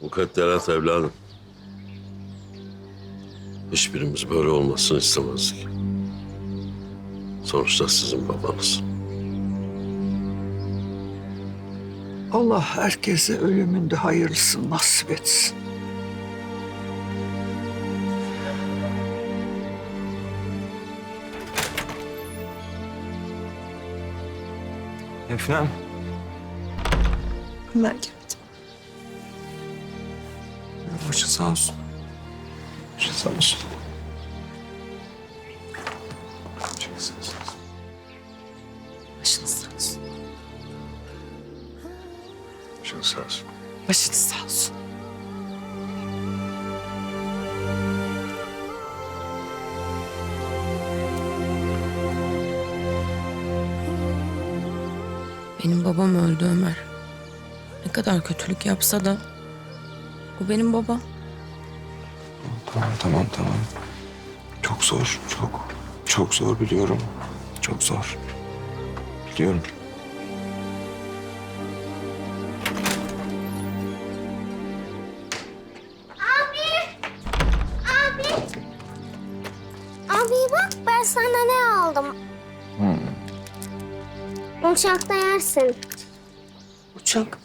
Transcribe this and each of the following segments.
Mukadderat evladım. Hiçbirimiz böyle olmasını istemezdik. Sonuçta sizin babanız. Allah herkese ölümünde hayırlısını nasip etsin. Efendim? Geldi. Başın sağ olsun. Başın sağ olsun. Başın sağ olsun. Başınız sağ olsun. Şimdi sağ olsun. Başınız sağ olsun. Benim babam öldü Ömer. Ne kadar kötülük yapsa da o benim babam. Tamam tamam tamam. Çok zor çok. Çok zor biliyorum. Çok zor. Biliyorum. Abi bak ben sana ne aldım. Uçakta yersin. Uçak.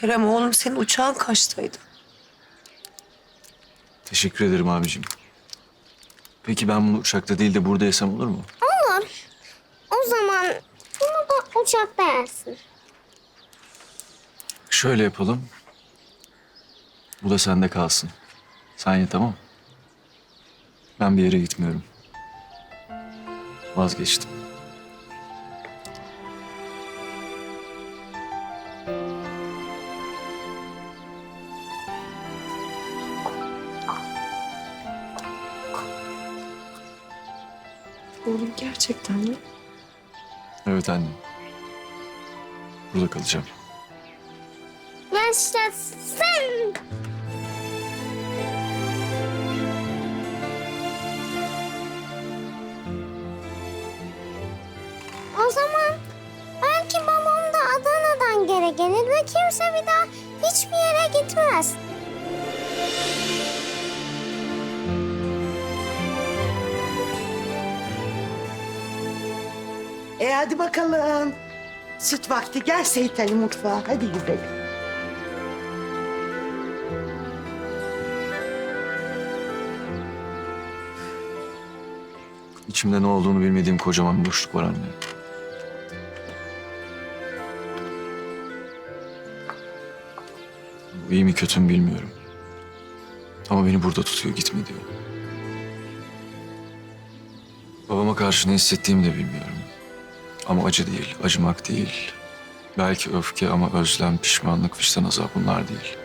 Kerem oğlum senin uçağın kaçtaydı? Teşekkür ederim abicim. Peki ben bunu uçakta değil de burada yesem olur mu? Olur. O zaman bunu da uçakta yersin. Şöyle yapalım. Bu da sende kalsın. Sen ye tamam mı? Ben bir yere gitmiyorum. Vazgeçtim. Oğlum gerçekten mi? Evet anne. Burada kalacağım. Yaşasın. O zaman belki babam da Adana'dan geri gelir ve kimse bir daha hiçbir yere gitmez. E hadi bakalım. Süt vakti gel Seyit Ali mutfağa. Hadi gidelim. İçimde ne olduğunu bilmediğim kocaman bir boşluk var anne. Bu iyi mi kötü mü bilmiyorum. Ama beni burada tutuyor gitme diyor. Babama karşı ne hissettiğimi de bilmiyorum. Ama acı değil, acımak değil. Belki öfke ama özlem, pişmanlık, vicdan azabı bunlar değil.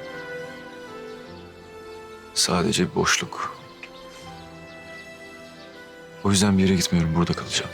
Sadece boşluk. O yüzden bir yere gitmiyorum, burada kalacağım.